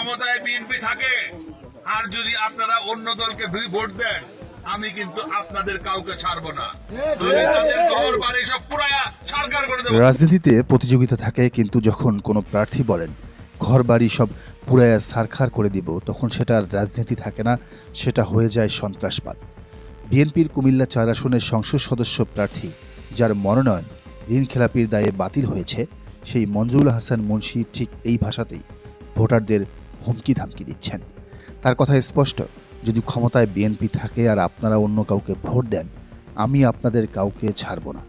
ক্ষমতায় বিএনপি থাকে, আর যদি আপনারা অন্য দলকে ভোট দেন, আমি কিন্তু আপনাদের কাউকে ছাড়বো না। রাজনীতিতে প্রতিযোগিতা থাকে, কিন্তু যখন কোনো প্রার্থী বলেন, ঘর, বাড়ি সব পুরায়া সারখার করে দিব, তখন সেটা আর রাজনীতি থাকে না, সেটা হয়ে যায় সন্ত্রাসবাদ। বিএনপির কুমিল্লা চার আসনের সংসদ সদস্য প্রার্থী, যার মনোনয়ন ঋণ খেলাপির দায়ে বাতিল হয়েছে, সেই মঞ্জুরুল হাসান মুন্সি ঠিক এই ভাষাতেই। ভোটারদের হুমকি ধামকি দিচ্ছেন। তার কথা স্পষ্ট, যদি ক্ষমতায় বিএনপি থাকে আর আপনারা অন্য কাউকে ভোট দেন, আমি আপনাদের কাউকে ছাড়ব না।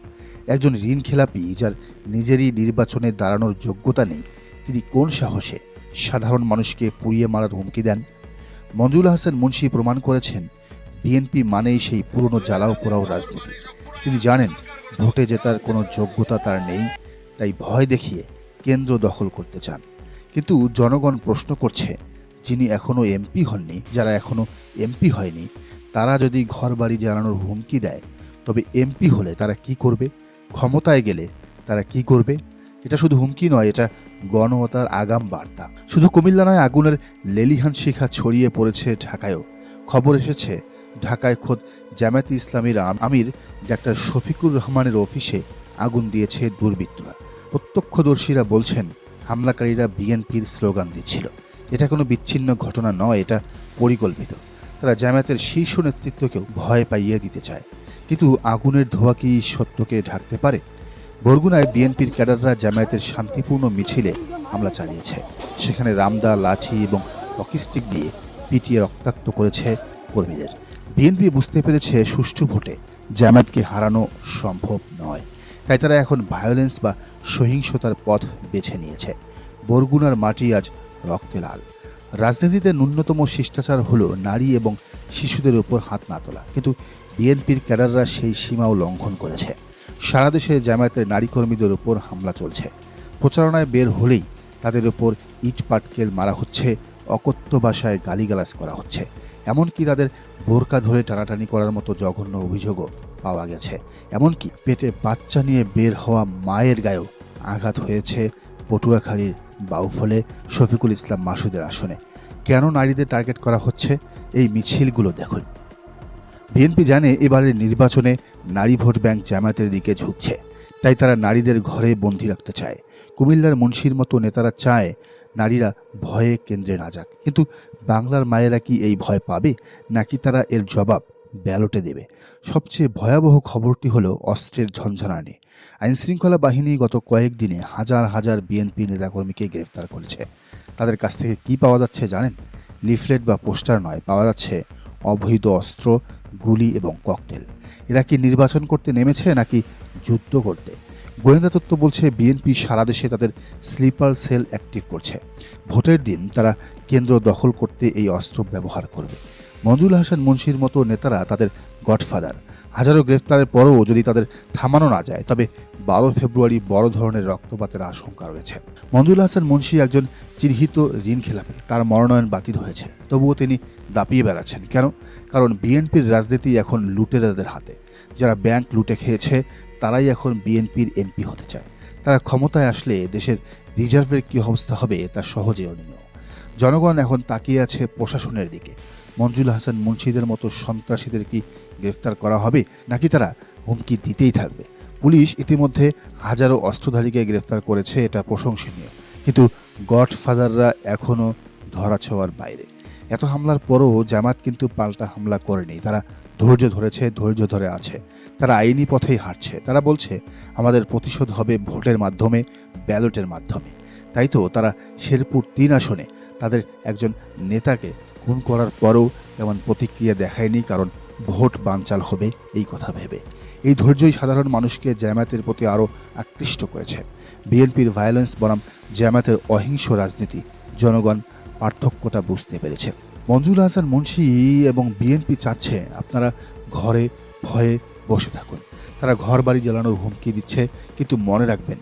একজন ঋণ খেলাপি যার নিজেরই নির্বাচনে দাঁড়ানোর যোগ্যতা নেই, তিনি কোন সাহসে সাধারণ মানুষকে পুড়িয়ে মারার হুমকি দেন? মঞ্জুল হাসান মুন্সি প্রমাণ করেছেন, বিএনপি মানেই সেই পুরনো জ্বালাও পোড়াও রাজনীতি। তিনি জানেন, ভোটে জেতার কোনো যোগ্যতা তার নেই, তাই ভয় দেখিয়ে কেন্দ্র দখল করতে চান। কিন্তু জনগণ প্রশ্ন করছে, যিনি এখনও এমপি হননি, যারা এখনও এমপি হয়নি, তারা যদি ঘর বাড়ি জ্বালানোর হুমকি দেয়, তবে এমপি হলে তারা কি করবে? ক্ষমতায় গেলে তারা কি করবে? এটা শুধু হুমকি নয়, এটা গণহত্যার আগাম বার্তা। শুধু কুমিল্লা নয়, আগুনের লেলিহান শিখা ছড়িয়ে পড়েছে ঢাকায়ও। খবর এসেছে, ঢাকায় খোদ জামায়াতে ইসলামীর আম- আমির ডাক্তার শফিকুর রহমানের অফিসে আগুন দিয়েছে দুর্বৃত্তরা। প্রত্যক্ষদর্শীরা বলছেন হামলাকারীরা বিএনপির স্লোগান দিচ্ছিল। এটা কোনো বিচ্ছিন্ন ঘটনা নয়, এটা পরিকল্পিত। তারা জামায়াতের শীর্ষ নেতৃত্বকেও ভয় পাইয়ে দিতে চায়। কিন্তু আগুনের ধোঁয়া কি সত্যকে ঢাকতে পারে? বরগুনায় বিএনপির ক্যাডাররা জামায়াতের শান্তিপূর্ণ মিছিলে হামলা চালিয়েছে। সেখানে রামদা, লাঠি এবং হকিস্টিক দিয়ে পিটিয়ে রক্তাক্ত করেছে কর্মীদের। বিএনপি বুঝতে পেরেছে সুষ্ঠু ভোটে জামায়াতকে হারানো সম্ভব নয়। তাই তারা এখন ভায়োলেন্স বা সহিংসতার পথ বেছে নিয়েছে। বরগুনার মাটি আজ রক্তে লাল। রাজনীতিতে ন্যূনতম শিষ্টাচার হলো নারী এবং শিশুদের উপর হাত না তোলা। কিন্তু বিএনপির ক্যাডাররা সেই সীমাও লঙ্ঘন করেছে। সারা দেশে জামায়াতের নারী কর্মীদের উপর হামলা চলছে। প্রচারণায় বের হলেই তাদের উপর ইট পাটকেল মারা হচ্ছে, অকথ্য ভাষায় গালিগালাজ করা হচ্ছে। এমনকি তাদের বোরকা ধরে টানাটানি করার মতো জঘন্য অভিযোগও পাওয়া গেছে। এমনকি পেটে বাচ্চা নিয়ে বের হওয়া মায়ের গায়েও আঘাত হয়েছে পটুয়াখালীর বাউফলে শফিকুল ইসলাম মাসুদের আসনে। কেন নারীদের টার্গেট করা হচ্ছে? এই মিছিলগুলো দেখুন। বিএনপি জানে এবারের নির্বাচনে নারী ভোট ব্যাংক জামায়াতের দিকে ঝুঁকছে। তাই তারা নারীদের ঘরে বন্দি রাখতে চায়। কুমিল্লার মুন্সির মতো নেতারা চায় নারীরা ভয়ে কেন্দ্রে না যাক। কিন্তু বাংলার মায়েরা কি এই ভয় পাবে? নাকি তারা এর জবাব ব্যালটে দেবে। সবচেয়ে ভয়াবহ খবরটি হলো অস্ত্রের ঝঞ্ঝনানি আইনশৃঙ্খলা বাহিনী গত কয়েকদিনে হাজার হাজার বিএনপি নেতাকর্মীকে গ্রেফতার করেছে। তাদের কাছ থেকে কি পাওয়া যাচ্ছে জানেন? লিফলেট বা পোস্টার নয়, পাওয়া যাচ্ছে অবৈধ অস্ত্র, গুলি এবং ককটেল। এরা কি নির্বাচন করতে নেমেছে নাকি যুদ্ধ করতে? গোয়েন্দা তত্ত্ব বলছে, বিএনপি সারা দেশে তাদের স্লিপার সেল অ্যাক্টিভ করছে। ভোটের দিন তারা কেন্দ্র দখল করতে এই অস্ত্র ব্যবহার করবে। মঞ্জুল হাসান মুন্সির মতো নেতারা তাদের গডফাদার। হাজারো গ্রেফতারের পরও যদি তাদের থামানো না যায়, তবে বারো ফেব্রুয়ারি বড় ধরনের রক্তপাতের আশঙ্কা রয়েছে। মঞ্জুল হাসান মুন্সি একজন চিহ্নিত ঋণ খেলাপি। তার মনোনয়ন বাতিল হয়েছে। তবুও তিনি দাপিয়ে বেড়াচ্ছেন। কেন? কারণ বিএনপির রাজনীতি এখন লুটেরাদের হাতে। যারা ব্যাংক লুটে খেয়েছে, তারাই এখন বিএনপির এমপি হতে চায়। তারা ক্ষমতায় আসলে দেশের রিজার্ভের কী অবস্থা হবে, তা সহজে অনিমেয় জনগণ এখন তাকিয়ে আছে প্রশাসনের দিকে। মঞ্জুল হাসান মুন্সিদের মতো সন্ত্রাসীদের কি গ্রেফতার করা হবে, নাকি তারা হুমকি দিতেই থাকবে? পুলিশ ইতিমধ্যে হাজারো অস্ত্রধারীকে গ্রেফতার করেছে, এটা প্রশংসনীয়। কিন্তু গডফাদাররা এখনও ধরাছোঁয়ার বাইরে। এত হামলার পরও জামাত কিন্তু পাল্টা হামলা করেনি। তারা ধৈর্য ধরেছে, ধৈর্য ধরে আছে। তারা আইনি পথেই হাঁটছে। তারা বলছে, আমাদের প্রতিশোধ হবে ভোটের মাধ্যমে, ব্যালটের মাধ্যমে। তাই তো, তারা শেরপুর তিন আসনে তাদের একজন নেতাকে খুন করার পরও তেমন প্রতিক্রিয়া দেখায়নি, কারণ ভোট বানচাল হবে এই কথা ভেবে। এই ধৈর্যই সাধারণ মানুষকে জামায়াতের প্রতি আরও আকৃষ্ট করেছে। বিএনপির ভায়োলেন্স বনাম জামায়াতের অহিংস রাজনীতি, জনগণ পার্থক্যটা বুঝতে পেরেছে। মঞ্জুল হাসান মুন্সি এবং বিএনপি চাচ্ছে আপনারা ঘরে ভয়ে বসে থাকুন। তারা ঘর বাড়ি জ্বালানোর হুমকি দিচ্ছে, কিন্তু মনে রাখবেন,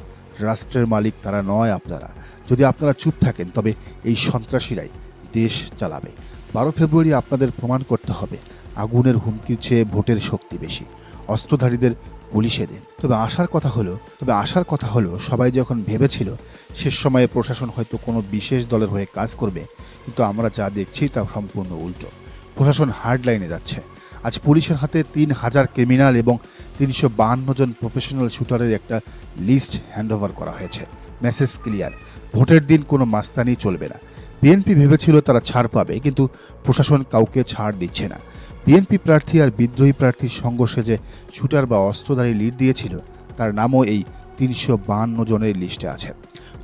রাষ্ট্রের মালিক তারা নয় আপনারা। যদি আপনারা চুপ থাকেন, তবে এই সন্ত্রাসীরাই দেশ চালাবে। বারো ফেব্রুয়ারি আপনাদের প্রমাণ করতে হবে। আগুনের হুমকির চেয়ে ভোটের শক্তি বেশি। অস্ত্রধারীদের পুলিশে দিন। তবে আসার কথা হলো, তবে আসার কথা হলো, সবাই যখন ভেবেছিল, শেষ সময়ে প্রশাসন হয়তো কোনো বিশেষ দলের হয়ে কাজ করবে, কিন্তু আমরা যা দেখছি তা সম্পূর্ণ উল্টো। প্রশাসন হার্ড লাইনে যাচ্ছে। আজ পুলিশের হাতে তিন হাজার ক্রিমিনাল এবং তিনশো বাহান্ন জন প্রফেশনাল শুটারের একটা লিস্ট হ্যান্ডওভার করা হয়েছে। মেসেজ ক্লিয়ার ভোটের দিন কোনো মাস্তানি চলবে না। বিএনপি ভেবেছিল তারা ছাড় পাবে, কিন্তু প্রশাসন কাউকে ছাড় দিচ্ছে না। বিএনপি প্রার্থী আর বিদ্রোহী প্রার্থীর সংঘর্ষে যে শুটার বা অস্ত্রধারী লিড দিয়েছিল, তার নামও এই তিনশো বাহান্ন জনের লিস্টে আছে।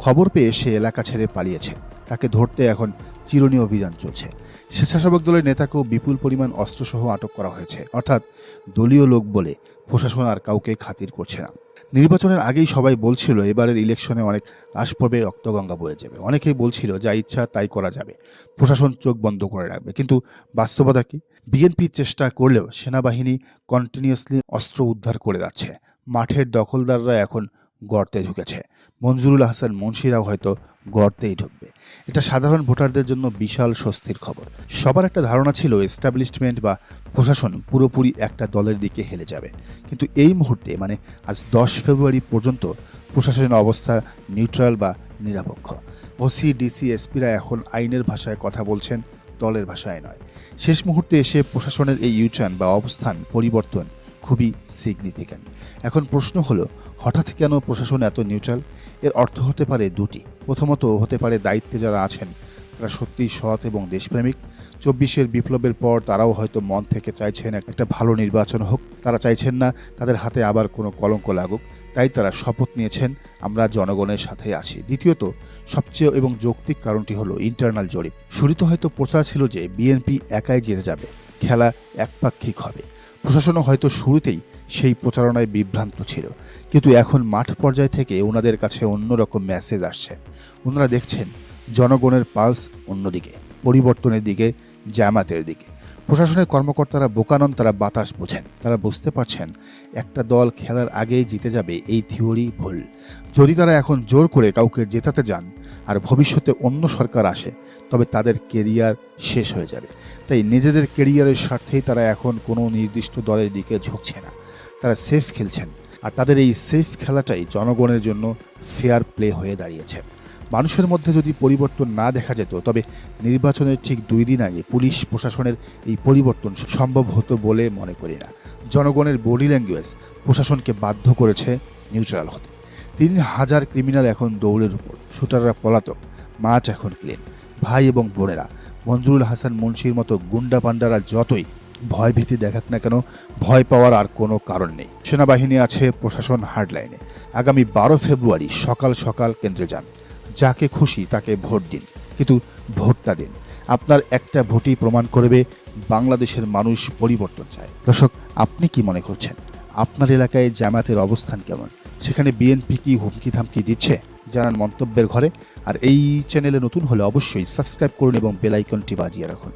খবর পেয়ে সে এলাকা ছেড়ে পালিয়েছে। তাকে ধরতে এখন চিরুনি অভিযান চলছে। স্বেচ্ছাসেবক দলের নেতাকেও বিপুল পরিমাণ অস্ত্রসহ আটক করা হয়েছে। অর্থাৎ দলীয় লোক বলে প্রশাসন আর কাউকে খাতির করছে না। নির্বাচনের আগেই সবাই বলছিল, এবারের ইলেকশনে অনেক লাশ পড়বে রক্তগঙ্গা বয়ে যাবে। অনেকেই বলছিল, যা ইচ্ছা তাই করা যাবে। প্রশাসন চোখ বন্ধ করে রাখবে। কিন্তু বাস্তবতা কি? বিএনপি চেষ্টা করলেও সেনাবাহিনী কন্টিনিউয়াসলি অস্ত্র উদ্ধার করে যাচ্ছে। মাঠের দখলদাররা এখন গর্তে ঢুকেছে। মঞ্জুরুল হাসান মুন্সিরাও হয়তো গর্তেই ঢুকবে। এটা সাধারণ ভোটারদের জন্য বিশাল স্বস্তির খবর। সবার একটা ধারণা ছিল এস্টাবলিশমেন্ট বা প্রশাসন পুরোপুরি একটা দলের দিকে হেলে যাবে। কিন্তু এই মুহূর্তে মানে আজ দশ ফেব্রুয়ারি পর্যন্ত প্রশাসনের অবস্থা নিউট্রাল বা নিরাপক্ষ। ওসি, ডিসি, এসপিরা এখন আইনের ভাষায় কথা বলছেন, দলের ভাষায় নয়। শেষ মুহূর্তে এসে প্রশাসনের এই ইউটার্ন বা অবস্থান পরিবর্তন খুবই সিগনিফিক্যান্ট এখন প্রশ্ন হলো, হঠাৎ কেন প্রশাসন এত নিউট্রাল এর অর্থ হতে পারে দুটি। প্রথমত, হতে পারে দায়িত্বে যারা আছেন, তারা সত্যিই সৎ এবং দেশপ্রেমিক। চব্বিশের বিপ্লবের পর তারাও হয়তো মন থেকে চাইছেন একটা ভালো নির্বাচন হোক। তারা চাইছেন না, তাদের হাতে আবার কোনো কলঙ্ক লাগুক। তাই তারা শপথ নিয়েছেন, আমরা জনগণের সাথে আছি। দ্বিতীয়ত, সবচেয়ে এবং যৌক্তিক কারণটি হলো ইন্টারনাল জরিপ। শুরুতে হয়তো প্রচার ছিল যে বিএনপি একাই জিতে যাবে। খেলা একপাক্ষিক হবে। প্রশাসনও হয়তো শুরুতেই সেই প্রচারণায় বিভ্রান্ত ছিল, কিন্তু এখন মাঠ পর্যায় থেকে ওনাদের কাছে অন্যরকম মেসেজ আসছে। ওনারা দেখছেন জনগণের পালস অন্যদিকে, পরিবর্তনের দিকে, জামাতের দিকে। প্রশাসনের কর্মকর্তারা বোকানন, তারা বাতাস বোঝেন। তারা বুঝতে পারছেন একটা দল খেলার আগেই জিতে যাবে এই থিওরি ভুল। যদি তারা এখন জোর করে কাউকে জেতাতে যান আর ভবিষ্যতে অন্য সরকার আসে, তবে তাদের কেরিয়ার শেষ হয়ে যাবে। তাই নিজেদের কেরিয়ারের স্বার্থেই তারা এখন কোনো নির্দিষ্ট দলের দিকে ঝুঁকছে না। তারা সেফ খেলছেন, আর তাদের এই সেফ খেলাটাই জনগণের জন্য ফেয়ার প্লে হয়ে দাঁড়িয়েছে। মানুষের মধ্যে যদি পরিবর্তন না দেখা যেত, তবে নির্বাচনের ঠিক দুই দিন আগে পুলিশ প্রশাসনের এই পরিবর্তন সম্ভব হতো বলে মনে করি না। জনগণের বডি ল্যাঙ্গুয়েজ প্রশাসনকে বাধ্য করেছে নিউট্রাল হতে। তিন হাজার ক্রিমিনাল এখন দৌড়ের উপর। শুটাররা পলাতক, মাছ এখন ক্লিন। ভাই এবং বোনেরা, মঞ্জুরুল হাসান, মুন্সির মতো গুন্ডা পান্ডারা যতই ভয় ভীতি দেখাক না কেন, ভয় পাওয়ার আর কোনো কারণ নেই। সেনাবাহিনী আছে প্রশাসন হার্ডলাইনে। আগামী বারো ফেব্রুয়ারি সকাল সকাল কেন্দ্রে যান। যাকে খুশি তাকে ভোট দিন, কিন্তু ভোটটা দিন। আপনার একটা ভোটই প্রমাণ করবে বাংলাদেশের মানুষ পরিবর্তন চায়। দর্শক, আপনি কি মনে করছেন? আপনার এলাকায় জামাতের অবস্থান কেমন? সেখানে বিএনপি কি হুমকি ধামকি দিচ্ছে জানান মন্তব্যের ঘরে। আর এই চ্যানেলে নতুন হলে অবশ্যই সাবস্ক্রাইব করুন এবং বেলাইকনটি বাজিয়ে রাখুন।